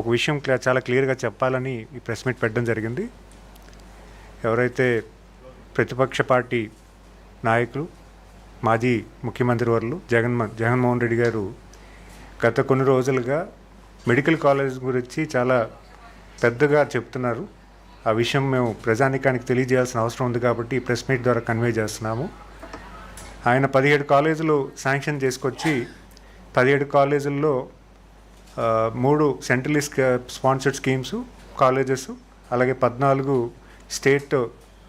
ఒక విషయం చాలా క్లియర్గా చెప్పాలని ఈ ప్రెస్ మీట్ పెట్టడం జరిగింది. ఎవరైతే ప్రతిపక్ష పార్టీ నాయకులు మాజీ ముఖ్యమంత్రి వర్లు జగన్ జగన్మోహన్ రెడ్డి గారు గత కొన్ని రోజులుగా మెడికల్ కాలేజ్ గురించి చాలా పెద్దగా చెప్తున్నారు. ఆ విషయం మేము ప్రజానికానికి తెలియజేయాల్సిన అవసరం ఉంది కాబట్టి ఈ ప్రెస్ మీట్ ద్వారా కన్వే చేస్తున్నాము. ఆయన పదిహేడు కాలేజీలు శాంక్షన్ చేసుకొచ్చి పదిహేడు కాలేజీల్లో మూడు సెంట్రలీ స్పాన్సర్డ్ స్కీమ్స్ కాలేజెస్ అలాగే పద్నాలుగు స్టేట్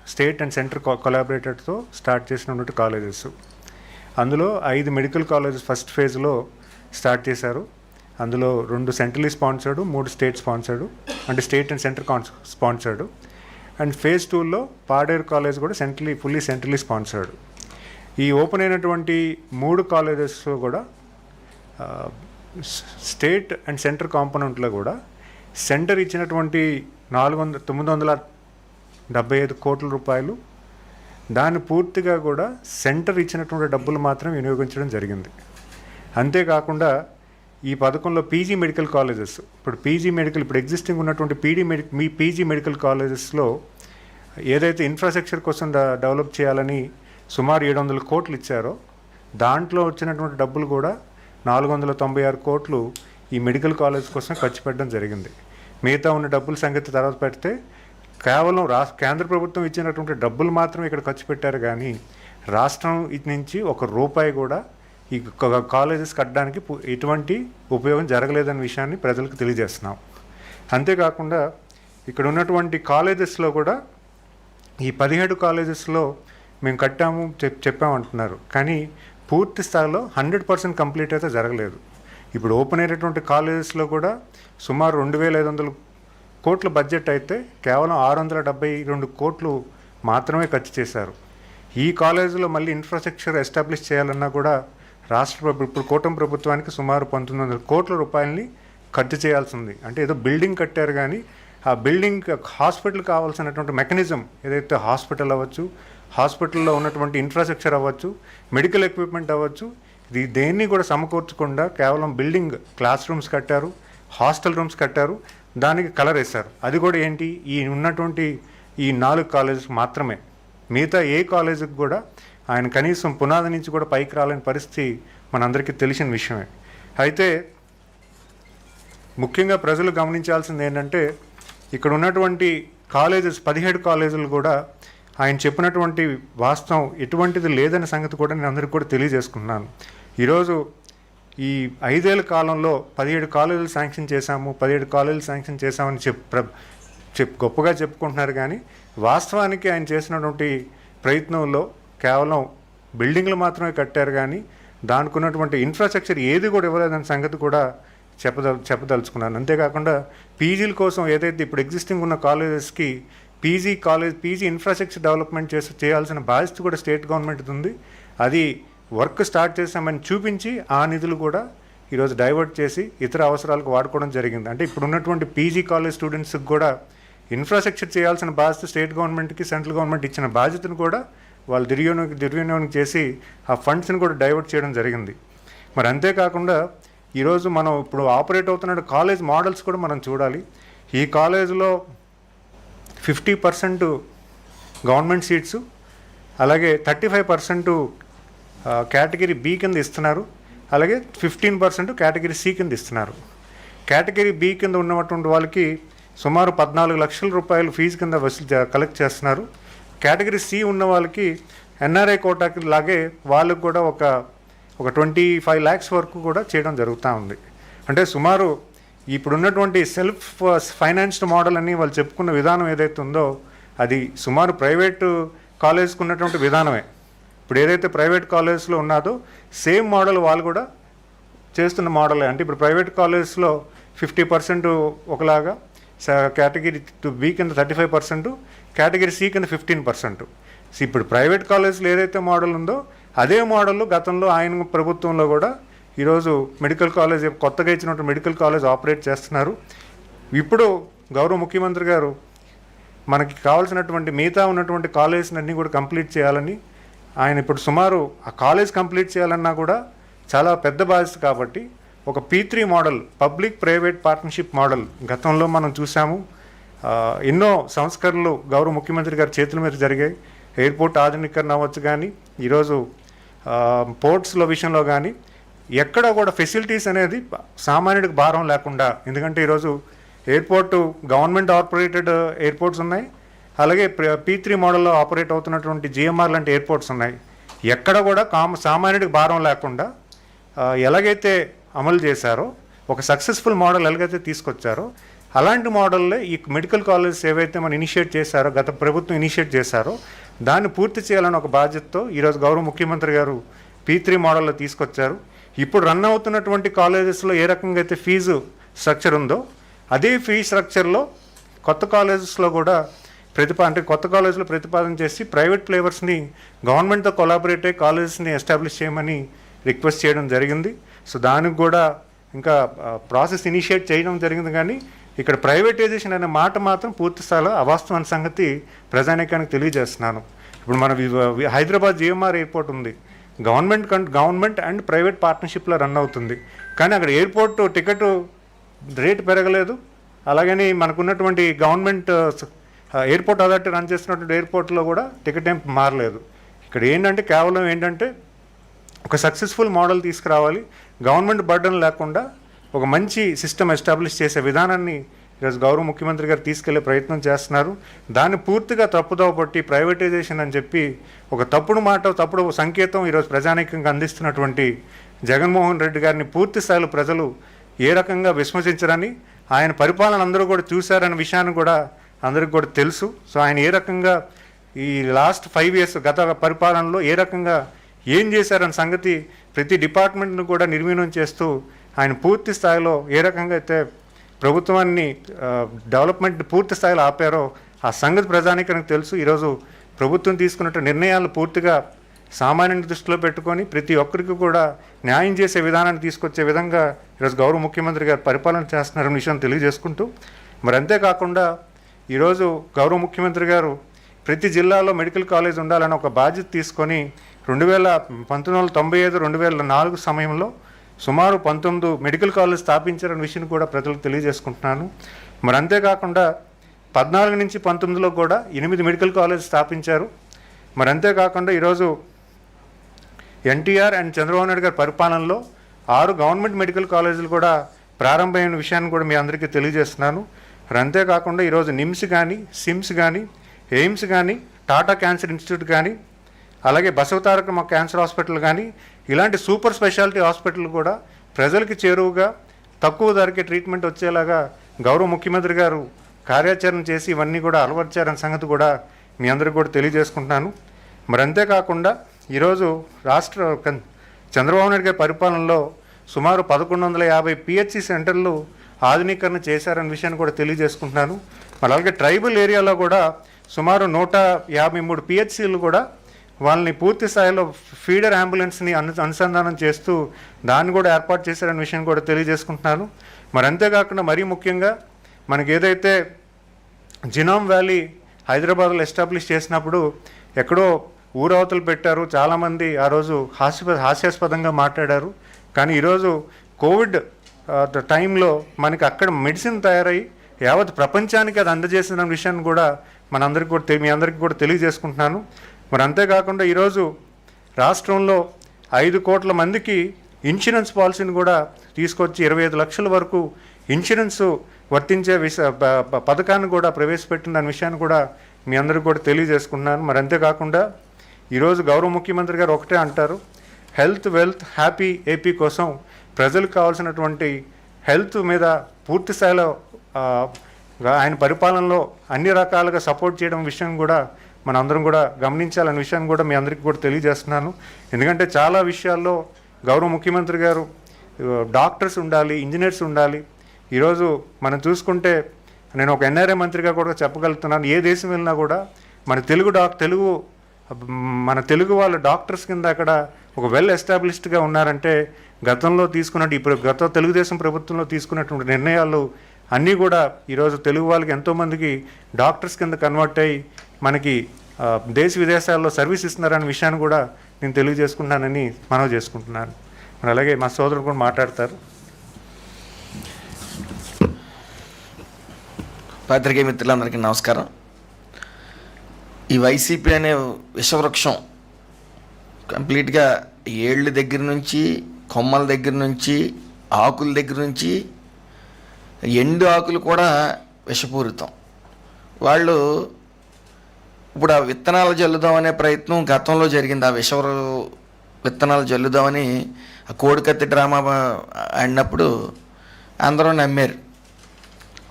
స్టేట్ అండ్ సెంటర్ కొలాబరేటర్తో స్టార్ట్ చేసినటువంటి కాలేజెస్ అందులో ఐదు మెడికల్ కాలేజెస్ ఫస్ట్ ఫేజ్లో స్టార్ట్ చేశారు. అందులో రెండు సెంట్రలీ స్పాన్సర్డ్ మూడు స్టేట్ స్పాన్సర్డ్ అంటే state and centre con sponsored and phase టూలో పాడేరు కాలేజ్ కూడా సెంట్రలీ ఫుల్లీ సెంట్రలీ స్పాన్సర్డ్ ఈ ఓపెన్ అయినటువంటి మూడు కాలేజెస్ కూడా స్టేట్ అండ్ సెంటర్ కాంపోనెంట్లో కూడా సెంటర్ ఇచ్చినటువంటి నాలుగు వందల తొమ్మిది వందల డెబ్బై ఐదు కోట్ల రూపాయలు దాన్ని పూర్తిగా కూడా సెంటర్ ఇచ్చినటువంటి డబ్బులు మాత్రం వినియోగించడం జరిగింది. అంతేకాకుండా ఈ పథకంలో పీజీ మెడికల్ కాలేజెస్ ఇప్పుడు పీజీ మెడికల్ ఇప్పుడు ఎగ్జిస్టింగ్ ఉన్నటువంటి పీడీ మెడి మీ పీజీ మెడికల్ కాలేజెస్లో ఏదైతే ఇన్ఫ్రాస్ట్రక్చర్ కోసం డెవలప్ చేయాలని సుమారు ఏడు వందల కోట్లు ఇచ్చారో దాంట్లో వచ్చినటువంటి డబ్బులు కూడా నాలుగు వందల తొంభై ఆరు కోట్లు ఈ మెడికల్ కాలేజ్ కోసం ఖర్చు పెట్టడం జరిగింది. మిగతా ఉన్న డబ్బుల సంగతి తర్వాత పెడితే కేవలం రాష్ట్ర కేంద్ర ప్రభుత్వం ఇచ్చినటువంటి డబ్బులు మాత్రం ఇక్కడ ఖర్చు పెట్టారు కానీ రాష్ట్రం నుంచి ఒక రూపాయి కూడా ఈ కాలేజెస్ కట్టడానికి ఎటువంటి ఉపయోగం జరగలేదనే విషయాన్ని ప్రజలకు తెలియజేస్తున్నాం. అంతేకాకుండా ఇక్కడ ఉన్నటువంటి కాలేజెస్లో కూడా ఈ పదిహేడు కాలేజెస్లో మేము కట్టాము చెప్ చెప్పామంటున్నారు. కానీ పూర్తి స్థాయిలో హండ్రెడ్ పర్సెంట్ కంప్లీట్ అయితే జరగలేదు. ఇప్పుడు ఓపెన్ అయినటువంటి కాలేజెస్లో కూడా సుమారు రెండు వేల ఐదు వందల కోట్ల బడ్జెట్ అయితే కేవలం ఆరు వందల డెబ్బై రెండు కోట్లు మాత్రమే ఖర్చు చేశారు. ఈ కాలేజీలో మళ్ళీ ఇన్ఫ్రాస్ట్రక్చర్ ఎస్టాబ్లిష్ చేయాలన్నా కూడా రాష్ట్ర ప్రభుత్వం ఇప్పుడు కూటమి ప్రభుత్వానికి సుమారు పంతొమ్మిది వందల కోట్ల రూపాయలని ఖర్చు చేయాల్సి ఉంది అంటే ఏదో బిల్డింగ్ కట్టారు కానీ ఆ బిల్డింగ్ హాస్పిటల్ కావాల్సినటువంటి మెకానిజం ఏదైతే హాస్పిటల్ అవ్వచ్చు హాస్పిటల్లో ఉన్నటువంటి ఇన్ఫ్రాస్ట్రక్చర్ అవ్వచ్చు మెడికల్ ఎక్విప్మెంట్ అవ్వచ్చు ఇది దేన్ని కూడా సమకూర్చకుండా కేవలం బిల్డింగ్ క్లాస్ రూమ్స్ కట్టారు హాస్టల్ రూమ్స్ కట్టారు దానికి కలర్ వేశారు. అది కూడా ఏంటి? ఈ ఉన్నటువంటి ఈ నాలుగు కాలేజెస్ మాత్రమే. మిగతా ఏ కాలేజీకి కూడా ఆయన కనీసం పునాది నుంచి కూడా పైకి రాలేని పరిస్థితి మనందరికీ తెలిసిన విషయమే. అయితే ముఖ్యంగా ప్రజలు గమనించాల్సింది ఏంటంటే ఇక్కడ ఉన్నటువంటి కాలేజెస్ పదిహేడు కాలేజీలు కూడా ఆయన చెప్పినటువంటి వాస్తవం ఎటువంటిది లేదనే సంగతి కూడా నేను అందరికీ కూడా తెలియజేసుకున్నాను ఈరోజు ఈ ఐదేళ్ళ కాలంలో పదిహేడు కాలేజీలు శాంక్షన్ చేశాము పదిహేడు కాలేజీలు శాంక్షన్ చేశామని చెప్ చెప్ గొప్పగా చెప్పుకుంటున్నారు కానీ వాస్తవానికి ఆయన చేసినటువంటి ప్రయత్నంలో కేవలం బిల్డింగ్లు మాత్రమే కట్టారు కానీ దానికి ఉన్నటువంటి ఇన్ఫ్రాస్ట్రక్చర్ ఏది కూడా ఇవ్వలేదనే సంగతి కూడా చెప్పదల చెప్పదలుచుకున్నాను. అంతేకాకుండా పీజీల కోసం ఏదైతే ఇప్పుడు ఎగ్జిస్టింగ్ ఉన్న కాలేజెస్కి PG college PG infrastructure development చేసి చేయాల్సిన బాధ్యత కూడా స్టేట్ గవర్నమెంట్ ఉంది అది వర్క్ స్టార్ట్ చేసామని చూపించి ఆ నిధులు కూడా ఈరోజు డైవర్ట్ చేసి ఇతర అవసరాలకు వాడుకోవడం జరిగింది. అంటే ఇప్పుడు ఉన్నటువంటి పీజీ కాలేజ్ స్టూడెంట్స్కి కూడా ఇన్ఫ్రాస్ట్రక్చర్ చేయాల్సిన బాధ్యత స్టేట్ గవర్నమెంట్కి సెంట్రల్ గవర్నమెంట్ ఇచ్చిన బాధ్యతను కూడా వాళ్ళు దుర్వినియోగం దుర్వినియోగం చేసి ఆ ఫండ్స్ని కూడా డైవర్ట్ చేయడం జరిగింది. మరి అంతేకాకుండా ఈరోజు మనం ఇప్పుడు ఆపరేట్ అవుతున్న కాలేజ్ మోడల్స్ కూడా మనం చూడాలి. ఈ కాలేజీలో ఫిఫ్టీ పర్సెంట్ గవర్నమెంట్ సీట్స్ అలాగే thirty five percent category B కింద ఇస్తున్నారు అలాగే ఫిఫ్టీన్ పర్సెంట్ కేటగిరీ సి కింద ఇస్తున్నారు. కేటగిరీ బి కింద ఉన్నటువంటి వాళ్ళకి సుమారు పద్నాలుగు లక్షల రూపాయలు ఫీజు కింద వసూలు కలెక్ట్ చేస్తున్నారు. కేటగిరీ సి ఉన్న వాళ్ళకి ఎన్ఆర్ఐ కోటాకి లాగే వాళ్ళకు కూడా ఒక ఒక ట్వంటీ ఫైవ్ ల్యాక్స్ వరకు కూడా చేయడం జరుగుతూ ఉంది. అంటే సుమారు ఇప్పుడున్నటువంటి సెల్ఫ్ ఫైనాన్స్డ్ మోడల్ అని వాళ్ళు చెప్పుకున్న విధానం ఏదైతే ఉందో అది సుమారు ప్రైవేటు కాలేజ్కి ఉన్నటువంటి విధానమే. ఇప్పుడు ఏదైతే ప్రైవేట్ కాలేజ్లో ఉన్నదో సేమ్ మోడల్ వాళ్ళు కూడా చేస్తున్న మోడలే. అంటే ఇప్పుడు ప్రైవేట్ కాలేజెస్లో ఫిఫ్టీ పర్సెంట్ ఒకలాగా కేటగిరీ టు బి కింద thirty five percent category C కింద ఫిఫ్టీన్ పర్సెంట్. ఇప్పుడు ప్రైవేట్ కాలేజ్లో ఏదైతే మోడల్ ఉందో అదే మోడల్ గతంలో ఆయన ప్రభుత్వంలో కూడా ఈరోజు మెడికల్ కాలేజ్ కొత్తగా ఇచ్చినటువంటి మెడికల్ కాలేజ్ ఆపరేట్ చేస్తున్నారు. ఇప్పుడు గౌరవ ముఖ్యమంత్రి గారు మనకి కావాల్సినటువంటి మిగతా ఉన్నటువంటి కాలేజెస్ అన్నీ కూడా కంప్లీట్ చేయాలని ఆయన ఇప్పుడు సుమారు ఆ కాలేజ్ కంప్లీట్ చేయాలన్నా కూడా చాలా పెద్ద బాధ్యత కాబట్టి ఒక P three model public private partnership model గతంలో మనం చూసాము. ఎన్నో సంస్కరణలు గౌరవ ముఖ్యమంత్రి గారి చేతుల మీద జరిగాయి. ఎయిర్పోర్ట్ ఆధునీకరణ అవ్వచ్చు కానీ ఈరోజు పోర్ట్స్లో విషయంలో కానీ ఎక్కడ కూడా ఫెసిలిటీస్ అనేది సామాన్యుడికి భారం లేకుండా ఎందుకంటే ఈరోజు ఎయిర్పోర్టు గవర్నమెంట్ ఆపరేటెడ్ ఎయిర్పోర్ట్స్ ఉన్నాయి. అలాగే పీ త్రీ మోడల్లో ఆపరేట్ అవుతున్నటువంటి జిఎంఆర్ లాంటి ఎయిర్పోర్ట్స్ ఉన్నాయి. ఎక్కడ కూడా కామ సామాన్యుడికి భారం లేకుండా ఎలాగైతే అమలు చేశారో ఒక సక్సెస్ఫుల్ మోడల్ ఎలాగైతే తీసుకొచ్చారో అలాంటి మోడల్లో ఈ మెడికల్ కాలేజెస్ ఏవైతే మనం ఇనిషియేట్ చేశారో గత ప్రభుత్వం ఇనిషియేట్ చేశారో దాన్ని పూర్తి చేయాలని ఒక బాధ్యతతో ఈరోజు గౌరవ ముఖ్యమంత్రి గారు పీ త్రీ మోడల్లో తీసుకొచ్చారు. ఇప్పుడు రన్ అవుతున్నటువంటి కాలేజెస్లో ఏ రకంగా అయితే ఫీజు స్ట్రక్చర్ ఉందో అదే ఫీ స్ట్రక్చర్లో కొత్త కాలేజెస్లో కూడా ప్రతిపా అంటే కొత్త కాలేజ్లో ప్రతిపాదన చేసి ప్రైవేట్ ఫ్లేవర్స్ని గవర్నమెంట్తో కొలాబరేట్ అయ్యి కాలేజెస్ని ఎస్టాబ్లిష్ చేయమని రిక్వెస్ట్ చేయడం జరిగింది. సో దానికి కూడా ఇంకా ప్రాసెస్ ఇనిషియేట్ చేయడం జరిగింది కానీ ఇక్కడ ప్రైవేటైజేషన్ అనే మాట మాత్రం పూర్తి స్థాయిలో అవాస్తవం సంగతి ప్రజానీకానికి తెలియజేస్తున్నాను. ఇప్పుడు మన హైదరాబాద్ జిఎంఆర్ ఎయిర్పోర్ట్ ఉంది. Government cum government and private పార్ట్నర్షిప్లో run అవుతుంది. కానీ అక్కడ ఎయిర్పోర్ట్ టికెట్ రేట్ పెరగలేదు. అలాగని మనకున్నటువంటి గవర్నమెంట్ ఎయిర్పోర్ట్ అథారిటీ రన్ చేస్తున్నటువంటి ఎయిర్పోర్ట్లో కూడా టికెట్ ఏం మారలేదు. ఇక్కడ ఏంటంటే కేవలం ఏంటంటే ఒక సక్సెస్ఫుల్ మోడల్ తీసుకురావాలి. గవర్నమెంట్ బర్డన్ లేకుండా ఒక మంచి సిస్టమ్ ఎస్టాబ్లిష్ చేసే విధానాన్ని ఈరోజు గౌరవ ముఖ్యమంత్రి గారు తీసుకెళ్ళే ప్రయత్నం చేస్తున్నారు. దాన్ని పూర్తిగా తప్పుదోవ పట్టి ప్రైవేటైజేషన్ అని చెప్పి ఒక తప్పుడు మాట తప్పుడు సంకేతం ఈరోజు ప్రజానీకంగా అందిస్తున్నటువంటి జగన్మోహన్ రెడ్డి గారిని పూర్తి స్థాయిలో ప్రజలు ఏ రకంగా విస్మసించరని ఆయన పరిపాలన అందరూ కూడా చూశారనే విషయాన్ని కూడా అందరికి కూడా తెలుసు. సో ఆయన ఏ రకంగా ఈ లాస్ట్ ఫైవ్ ఇయర్స్ గత పరిపాలనలో ఏ రకంగా ఏం చేశారన్న సంగతి ప్రతి డిపార్ట్మెంట్ను కూడా నిర్వీణం చేస్తూ ఆయన పూర్తి స్థాయిలో ఏ రకంగా అయితే ప్రభుత్వాన్ని డెవలప్మెంట్ పూర్తి స్థాయిలో ఆపారో ఆ సంగతి ప్రజానికానికి తెలుసు. ఈరోజు ప్రభుత్వం తీసుకున్న నిర్ణయాలు పూర్తిగా సామాన్యుని దృష్టిలో పెట్టుకొని ప్రతి ఒక్కరికి కూడా న్యాయం చేసే విధానాన్ని తీసుకొచ్చే విధంగా ఈరోజు గౌరవ ముఖ్యమంత్రి గారు పరిపాలన చేస్తున్నారన్న విషయం తెలియజేసుకుంటూ మరి అంతేకాకుండా ఈరోజు గౌరవ ముఖ్యమంత్రి గారు ప్రతి జిల్లాలో మెడికల్ కాలేజ్ ఉండాలని ఒక బాధ్యత తీసుకొని రెండు వేల పంతొమ్మిది వందల తొంభై ఐదు రెండు వేల నాలుగు సమయంలో సుమారు పంతొమ్మిది మెడికల్ కాలేజ్ స్థాపించారన్న విషయం కూడా ప్రజలకు తెలియజేసుకుంటున్నాను. మరి అంతేకాకుండా పద్నాలుగు నుంచి పంతొమ్మిదిలో కూడా ఎనిమిది మెడికల్ కాలేజ్ స్థాపించారు. మరి అంతేకాకుండా ఈరోజు ఎన్టీఆర్ అండ్ చంద్రబాబు నాయుడు గారి పరిపాలనలో ఆరు గవర్నమెంట్ మెడికల్ కాలేజీలు కూడా ప్రారంభమైన విషయాన్ని కూడా మీ అందరికీ తెలియజేస్తున్నాను. మరి అంతేకాకుండా ఈరోజు నిమ్స్ కానీ సిమ్స్ కానీ ఎయిమ్స్ కానీ టాటా క్యాన్సర్ ఇన్స్టిట్యూట్ కానీ అలాగే బసవతారకమ్మ క్యాన్సర్ హాస్పిటల్ కానీ ఇలాంటి సూపర్ స్పెషాలిటీ హాస్పిటల్ కూడా ప్రజలకి చేరువుగా తక్కువ ధరకే ట్రీట్మెంట్ వచ్చేలాగా గౌరవ ముఖ్యమంత్రి గారు కార్యాచరణ చేసి ఇవన్నీ కూడా అలవర్చారన్న సంగతి కూడా మీ అందరికి కూడా తెలియజేసుకుంటున్నాను. మరి అంతేకాకుండా ఈరోజు రాష్ట్ర చంద్రబాబు నాయుడు గారి పరిపాలనలో సుమారు పదకొండు వందల యాభై పిహెచ్సి సెంటర్లు ఆధునీకరణ చేశారన్న విషయాన్ని కూడా తెలియజేసుకుంటున్నాను. మరి అలాగే ట్రైబల్ ఏరియాలో కూడా సుమారు నూట యాభై మూడు పిహెచ్సిలు కూడా వాళ్ళని పూర్తి స్థాయిలో ఫీడర్ అంబులెన్స్ని అను అనుసంధానం చేస్తూ దాన్ని కూడా ఏర్పాటు చేశారనే విషయం కూడా తెలియజేసుకుంటున్నాను మరి అంతేకాకుండా మరీ ముఖ్యంగా మనకి ఏదైతే జినామ్ వ్యాలీ హైదరాబాద్లో ఎస్టాబ్లిష్ చేసినప్పుడు ఎక్కడో ఊరవతలు పెట్టారు చాలామంది ఆ రోజు హాస్య హాస్యాస్పదంగా మాట్లాడారు. కానీ ఈరోజు కోవిడ్ టైంలో మనకి అక్కడ మెడిసిన్ తయారై యావత్ ప్రపంచానికి అది అందజేసిన విషయాన్ని కూడా మనందరికీ కూడా మీ అందరికీ కూడా తెలియజేసుకుంటున్నాను. మరి అంతేకాకుండా ఈరోజు రాష్ట్రంలో ఐదు కోట్ల మందికి ఇన్సూరెన్స్ పాలసీని కూడా తీసుకొచ్చి ఇరవై ఐదు లక్షల వరకు ఇన్సూరెన్స్ వర్తించే విష ప- పథకాన్ని కూడా ప్రవేశపెట్టిన దాని విషయాన్ని కూడా మీ అందరికీ కూడా తెలియజేసుకున్నాను మరి అంతేకాకుండా ఈరోజు గౌరవ ముఖ్యమంత్రి గారు ఒకటే అంటారు హెల్త్ వెల్త్ హ్యాపీ ఏపీ కోసం ప్రజలకు కావాల్సినటువంటి హెల్త్ మీద పూర్తి స్థాయిలో ఆయన పరిపాలనలో అన్ని రకాలుగా సపోర్ట్ చేయడం విషయం కూడా మన అందరం కూడా గమనించాలనే విషయాన్ని కూడా మీ అందరికీ కూడా తెలియజేస్తున్నాను. ఎందుకంటే చాలా విషయాల్లో గౌరవ ముఖ్యమంత్రి గారు డాక్టర్స్ ఉండాలి ఇంజనీర్స్ ఉండాలి. ఈరోజు మనం చూసుకుంటే నేను ఒక ఎన్ఆర్ఏ మంత్రిగా కూడా చెప్పగలుగుతున్నాను. ఏ దేశం వెళ్ళినా కూడా మన తెలుగు డాక్ తెలుగు మన తెలుగు వాళ్ళ డాక్టర్స్ కింద అక్కడ ఒక వెల్ ఎస్టాబ్లిష్డ్గా ఉన్నారంటే గతంలో తీసుకున్నట్టు ఇప్పుడు గత తెలుగుదేశం ప్రభుత్వంలో తీసుకున్నటువంటి నిర్ణయాలు అన్నీ కూడా ఈరోజు తెలుగు వాళ్ళకి ఎంతోమందికి డాక్టర్స్ కింద కన్వర్ట్ అయ్యి మనకి దేశ విదేశాల్లో సర్వీస్ ఇస్తున్నారన్న విషయాన్ని కూడా నేను తెలియజేసుకుంటున్నానని మనవి చేసుకుంటున్నాను. మరి అలాగే మా సోదరుడు కూడా మాట్లాడతారు. పాత్రికే మిత్రులందరికీ నమస్కారం. ఈ వైసీపీ అనే విషవృక్షం కంప్లీట్గా ఏళ్ళ దగ్గర నుంచి కొమ్మల దగ్గర నుంచి ఆకుల దగ్గర నుంచి ఎండు ఆకులు కూడా విషపూరితం. వాళ్ళు ఇప్పుడు ఆ విత్తనాలు జల్లుదామనే ప్రయత్నం గతంలో జరిగింది. ఆ విషవరు విత్తనాలు జల్లుదామని ఆ కోడికత్తి డ్రామా ఆడినప్పుడు అందరూ నమ్మారు.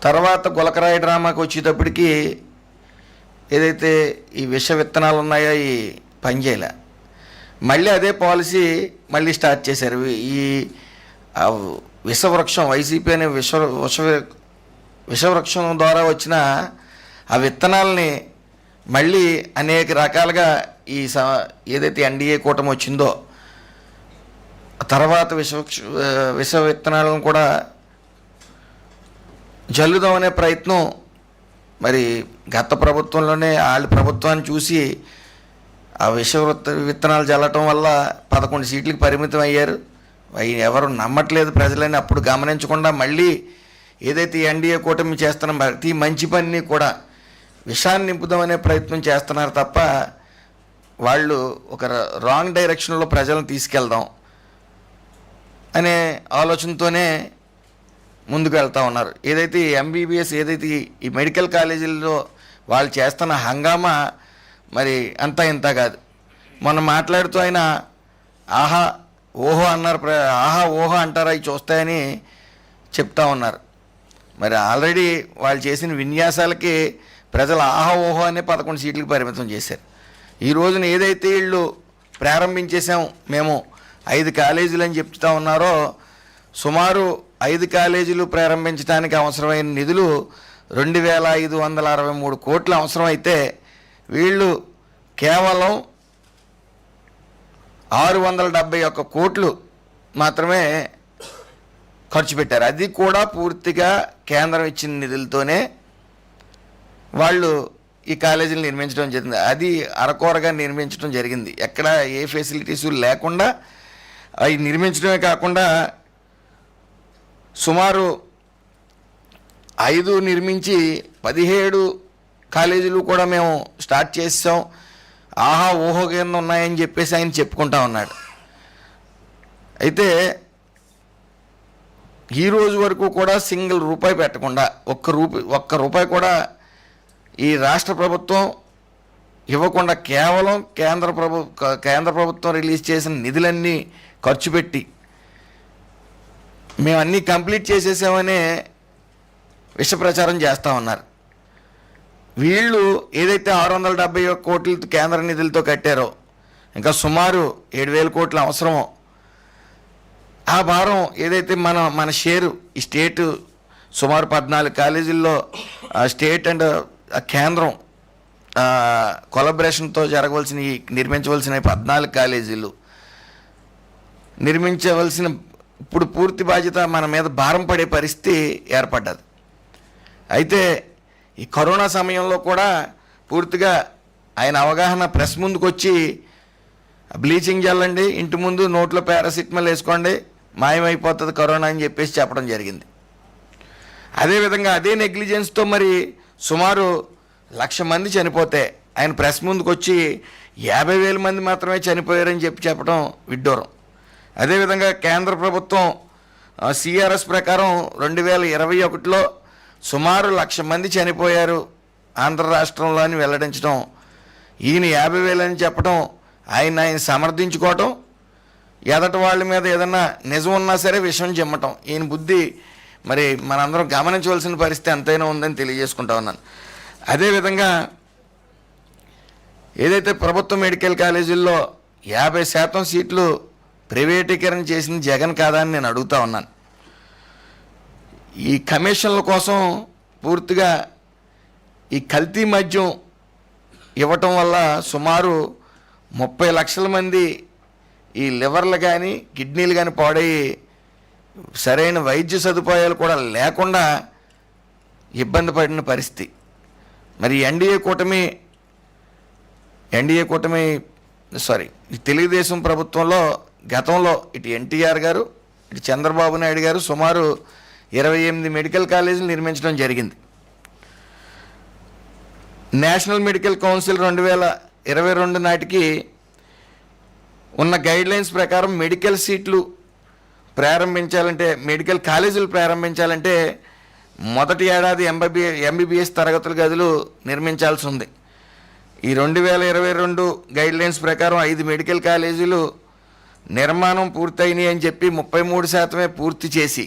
తర్వాత గులకరాయి డ్రామాకి వచ్చేటప్పటికి ఏదైతే ఈ విష విత్తనాలు ఉన్నాయో ఈ పనిచేయలే మళ్ళీ అదే పాలసీ మళ్ళీ స్టార్ట్ చేశారు. ఈ విషవృక్షం వైసీపీ అనే విష విష విషవృక్షం ద్వారా వచ్చిన ఆ విత్తనాలని మళ్ళీ అనేక రకాలుగా ఈ స ఏదైతే ఎన్డీఏ కూటమి వచ్చిందో తర్వాత విష విష విత్తనాలను కూడా జల్లుదాం అనే ప్రయత్నం మరి గత ప్రభుత్వంలోనే వాళ్ళ ప్రభుత్వాన్ని చూసి ఆ విష విత్తనాలు జల్లటం వల్ల పదకొండు సీట్లకు పరిమితం అయ్యారు. అవి ఎవరు నమ్మట్లేదు ప్రజలని అప్పుడు గమనించకుండా మళ్ళీ ఏదైతే ఎన్డీఏ కూటమి చేస్తున్న ప్రతి మంచి పనిని కూడా విషాన్ని నింపుదామనే ప్రయత్నం చేస్తున్నారు తప్ప వాళ్ళు ఒక రాంగ్ డైరెక్షన్లో ప్రజలను తీసుకెళ్దాం అనే ఆలోచనతోనే ముందుకు వెళ్తా ఉన్నారు. ఏదైతే ఎంబీబీఎస్ ఏదైతే ఈ మెడికల్ కాలేజీల్లో వాళ్ళు చేస్తున్న హంగామా మరి అంతా ఇంత కాదు. మొన్న మాట్లాడుతూ ఆయన ఆహా ఓహో అన్నారు ప్ర ఆహా ఓహో అంటారా అవి చూస్తాయని చెప్తా ఉన్నారు. మరి ఆల్రెడీ వాళ్ళు చేసిన విన్యాసాలకి ప్రజల ఆహా ఓహో అనే పదకొండు సీట్లకు పరిమితం చేశారు. ఈ రోజున ఏదైతే వీళ్ళు ప్రారంభించేసాం మేము ఐదు కాలేజీలు అని చెప్తా ఉన్నారో సుమారు ఐదు కాలేజీలు ప్రారంభించడానికి అవసరమైన నిధులు రెండు వేల ఐదు వందల అరవై మూడు కోట్లు అవసరమైతే వీళ్ళు కేవలం ఆరు వందల డెబ్బై ఒక్క కోట్లు మాత్రమే ఖర్చు పెట్టారు. అది కూడా పూర్తిగా కేంద్రం ఇచ్చిన నిధులతోనే వాళ్ళు ఈ కాలేజీలు నిర్మించడం జరిగింది. అది అరకొరగా నిర్మించడం జరిగింది. ఎక్కడ ఏ ఫెసిలిటీస్ లేకుండా అవి నిర్మించడమే కాకుండా సుమారు ఐదు నిర్మించి పదిహేడు కాలేజీలు కూడా మేము స్టార్ట్ చేసాం. ఆహా ఊహో కింద ఉన్నాయని చెప్పేసి ఆయన చెప్పుకుంటా ఉన్నాడు. అయితే ఈ రోజు వరకు కూడా సింగిల్ రూపాయి పెట్టకుండా ఒక్క రూపాయి ఒక్క రూపాయి కూడా ఈ రాష్ట్ర ప్రభుత్వం ఇవ్వకుండా కేవలం కేంద్ర ప్రభు కేంద్ర ప్రభుత్వం రిలీజ్ చేసిన నిధులన్నీ ఖర్చు పెట్టి మేము అన్నీ కంప్లీట్ చేసేసామనే విష ప్రచారం చేస్తూ ఉన్నారు. వీళ్ళు ఏదైతే ఆరు వందల డెబ్బై ఒక్క కోట్లతో కేంద్ర నిధులతో కట్టారో ఇంకా సుమారు ఏడు వేల కోట్ల అవసరమో ఆ భారం ఏదైతే మన మన షేరు ఈ స్టేటు సుమారు పద్నాలుగు కాలేజీల్లో ఆ స్టేట్ అండ్ కేంద్రం కొలబరేషన్తో జరగవలసిన ఈ నిర్మించవలసిన పద్నాలుగు కాలేజీలు నిర్మించవలసిన ఇప్పుడు పూర్తి బాధ్యత మన మీద భారం పడే పరిస్థితి ఏర్పడ్డది. అయితే ఈ కరోనా సమయంలో కూడా పూర్తిగా ఆయన అవగాహన ప్రెస్ ముందుకు వచ్చి బ్లీచింగ్ చల్లండి ఇంటి ముందు నోట్లో పారాసిటమాల్ వేసుకోండి మాయమైపోతుంది కరోనా అని చెప్పేసి చెప్పడం జరిగింది. అదేవిధంగా అదే నెగ్లిజెన్స్తో మరి సుమారు లక్ష మంది చనిపోతే ఆయన ప్రెస్ ముందుకు వచ్చి యాభై వేల మంది మాత్రమే చనిపోయారని చెప్పి చెప్పడం విడ్డూరం. అదేవిధంగా కేంద్ర ప్రభుత్వం సిఆర్ఎస్ ప్రకారం రెండు వేల ఇరవై ఒకటిలో సుమారు లక్ష మంది చనిపోయారు ఆంధ్ర రాష్ట్రంలో అని వెల్లడించడం. ఈయన యాభై వేలని చెప్పడం ఆయన ఆయన సమర్థించుకోవటం ఎదటి వాళ్ళ మీద ఏదన్నా నిజం ఉన్నా సరే విషయం చెమ్మటం. ఈయన బుద్ధి మరి మనందరం గమనించవలసిన పరిస్థితి ఎంతైనా ఉందని తెలియజేసుకుంటా ఉన్నాను. అదేవిధంగా ఏదైతే ప్రభుత్వ మెడికల్ కాలేజీల్లో యాభై శాతం సీట్లు ప్రైవేటీకరణ చేసింది జగన్ కాదా అని నేను అడుగుతా ఉన్నాను. ఈ కమిషన్ల కోసం పూర్తిగా ఈ కల్తీ మద్యం ఇవ్వటం వల్ల సుమారు ముప్పై లక్షల మంది ఈ లివర్లు కానీ కిడ్నీలు కానీ పాడయ్యి సరైన వైద్య సదుపాయాలు కూడా లేకుండా ఇబ్బంది పడిన పరిస్థితి. మరి ఎన్డీఏ కూటమి ఎన్డీఏ కూటమి సారీ తెలుగుదేశం ప్రభుత్వంలో గతంలో ఇటు ఎన్టీఆర్ గారు ఇటు చంద్రబాబు నాయుడు గారు సుమారు ఇరవై ఎనిమిది మెడికల్ కాలేజీలు నిర్మించడం జరిగింది. నేషనల్ మెడికల్ కౌన్సిల్ రెండు వేల ఇరవై రెండు నాటికి ఉన్న గైడ్లైన్స్ ప్రకారం మెడికల్ సీట్లు ప్రారంభించాలంటే మెడికల్ కాలేజీలు ప్రారంభించాలంటే మొదటి ఏడాది ఎంబీబీ ఎంబీబీఎస్ తరగతుల గదులు నిర్మించాల్సి ఉంది ఈ రెండు వేల ఇరవై రెండు గైడ్లైన్స్ ప్రకారం ఐదు మెడికల్ కాలేజీలు నిర్మాణం పూర్తయినాయి అని చెప్పి ముప్పై మూడు శాతమే పూర్తి చేసి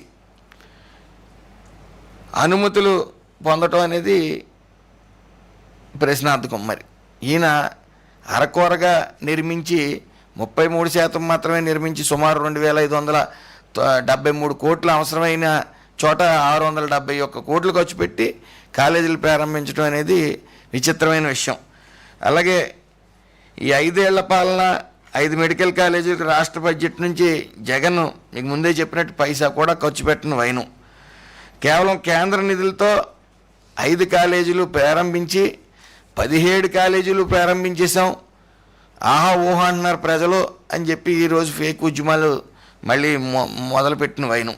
అనుమతులు పొందటం అనేది ప్రశ్నార్థకం మరి. ఈయన అరకొరగా నిర్మించి ముప్పై మూడు శాతం మాత్రమే నిర్మించి సుమారు రెండు వేల ఐదు వందల డెబ్బై మూడు కోట్లు అవసరమైన చోట ఆరు వందల డెబ్బై ఒక్క కోట్లు ఖర్చు పెట్టి కాలేజీలు ప్రారంభించడం అనేది విచిత్రమైన విషయం. అలాగే ఈ ఐదేళ్ళ పాలన ఐదు మెడికల్ కాలేజీలకు రాష్ట్ర బడ్జెట్ నుంచి జగన్ మీకు ముందే చెప్పినట్టు పైసా కూడా ఖర్చు పెట్టిన వైను. కేవలం కేంద్ర నిధులతో ఐదు కాలేజీలు ప్రారంభించి పదిహేడు కాలేజీలు ప్రారంభించేసాం ఆహా ఊహ అంటున్నారు ప్రజలు అని చెప్పి ఈరోజు ఫేక్ ఉద్యమాలు మళ్ళీ మొ మొదలుపెట్టిన వైను.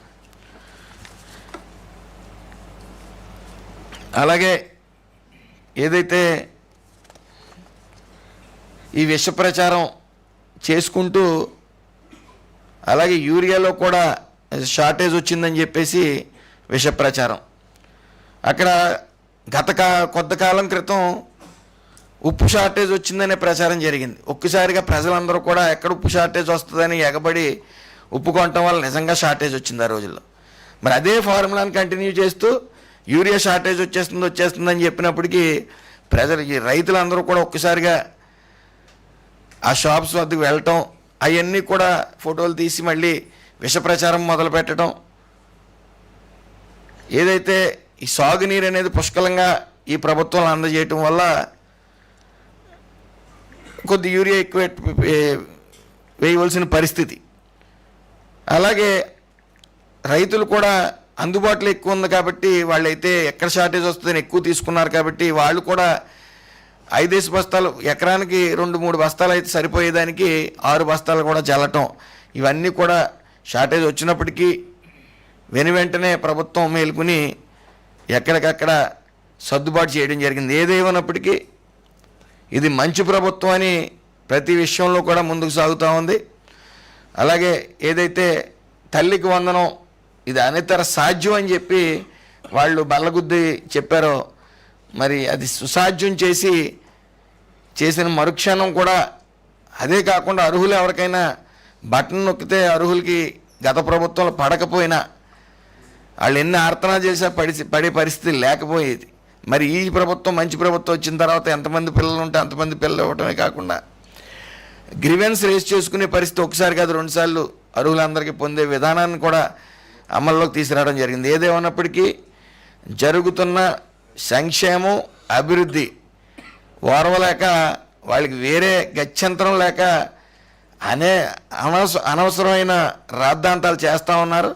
అలాగే ఏదైతే ఈ విష ప్రచారం చేసుకుంటూ అలాగే యూరియాలో కూడా షార్టేజ్ వచ్చిందని చెప్పేసి విష ప్రచారం అక్కడ గత కా కొద్ది కాలం క్రితం ఉప్పు షార్టేజ్ వచ్చిందనే ప్రచారం జరిగింది. ఒక్కసారిగా ప్రజలందరూ కూడా ఎక్కడ ఉప్పు షార్టేజ్ వస్తుందని ఎగబడి ఉప్పు కొనటం వల్ల నిజంగా షార్టేజ్ వచ్చింది ఆ రోజుల్లో. మరి అదే ఫార్ములాని కంటిన్యూ చేస్తూ యూరియా షార్టేజ్ వచ్చేస్తుంది వచ్చేస్తుందని చెప్పినప్పటికీ ప్రజలకి రైతులందరూ కూడా ఒక్కసారిగా ఆ షాప్స్ వద్దకు వెళ్ళటం అవన్నీ కూడా ఫోటోలు తీసి మళ్ళీ విష ప్రచారం మొదలు పెట్టడం ఏదైతే ఈ సాగునీరు అనేది పుష్కలంగా ఈ ప్రభుత్వం అందజేయటం వల్ల కొద్ది యూరియా ఎక్కువ వేయవలసిన పరిస్థితి. అలాగే రైతులు కూడా అందుబాటులో ఎక్కువ ఉంది కాబట్టి వాళ్ళైతే ఎక్కడ షార్టేజ్ వస్తుందని ఎక్కువ తీసుకున్నారు కాబట్టి వాళ్ళు కూడా ఐదేసి బస్తాలు ఎకరానికి రెండు మూడు బస్తాలు అయితే సరిపోయేదానికి ఆరు బస్తాలు కూడా చల్లటం. ఇవన్నీ కూడా షార్టేజ్ వచ్చినప్పటికీ వెను వెంటనే ప్రభుత్వం మేలుకుని ఎక్కడికక్కడ సర్దుబాటు చేయడం జరిగింది. ఏదేమన్నప్పటికీ ఇది మంచి ప్రభుత్వం అని ప్రతి విషయంలో కూడా ముందుకు సాగుతూ ఉంది. అలాగే ఏదైతే తల్లికి వందనం ఇది అనితర సాధ్యం అని చెప్పి వాళ్ళు బల్లగుద్ది చెప్పారో మరి అది సుసాధ్యం చేసి చేసిన మరుక్షణం కూడా అదే కాకుండా అర్హులు ఎవరికైనా బటన్ నొక్కితే అర్హులకి గత ప్రభుత్వంలో పడకపోయినా వాళ్ళు ఎన్ని ఆర్తనా చేసా పడి పడే పరిస్థితి లేకపోయేది. మరి ఈ ప్రభుత్వం మంచి ప్రభుత్వం వచ్చిన తర్వాత ఎంతమంది పిల్లలు ఉంటే అంతమంది పిల్లలు ఇవ్వటమే కాకుండా గ్రివెన్స్ రేస్ చేసుకునే పరిస్థితి ఒకసారి కాదు రెండుసార్లు అర్హులందరికీ పొందే విధానాన్ని కూడా అమల్లోకి తీసుకురావడం జరిగింది. ఏదేమన్నప్పటికీ జరుగుతున్న సంక్షేమం అభివృద్ధి ఓర్వలేక వాళ్ళకి వేరే గత్యంతరం లేక అనే అనవస అనవసరమైన రాద్ధాంతాలు చేస్తూ ఉన్నారు.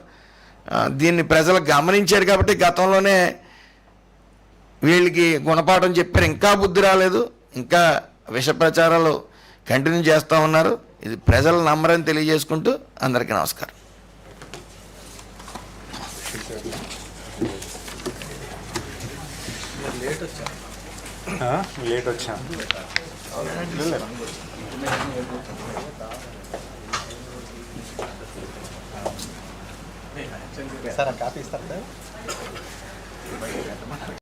దీన్ని ప్రజలు గమనించారు కాబట్టి గతంలోనే వీళ్ళకి గుణపాఠం చెప్పారు. ఇంకా బుద్ధి రాలేదు. ఇంకా విష ప్రచారాలు కంటిన్యూ చేస్తూ ఉన్నారు. ఇది ప్రజలు నమ్మరని తెలియజేసుకుంటూ అందరికీ నమస్కారం. లేట్ వచ్చాం? సార్ ఆ కాపీ ఇస్తారు? సార్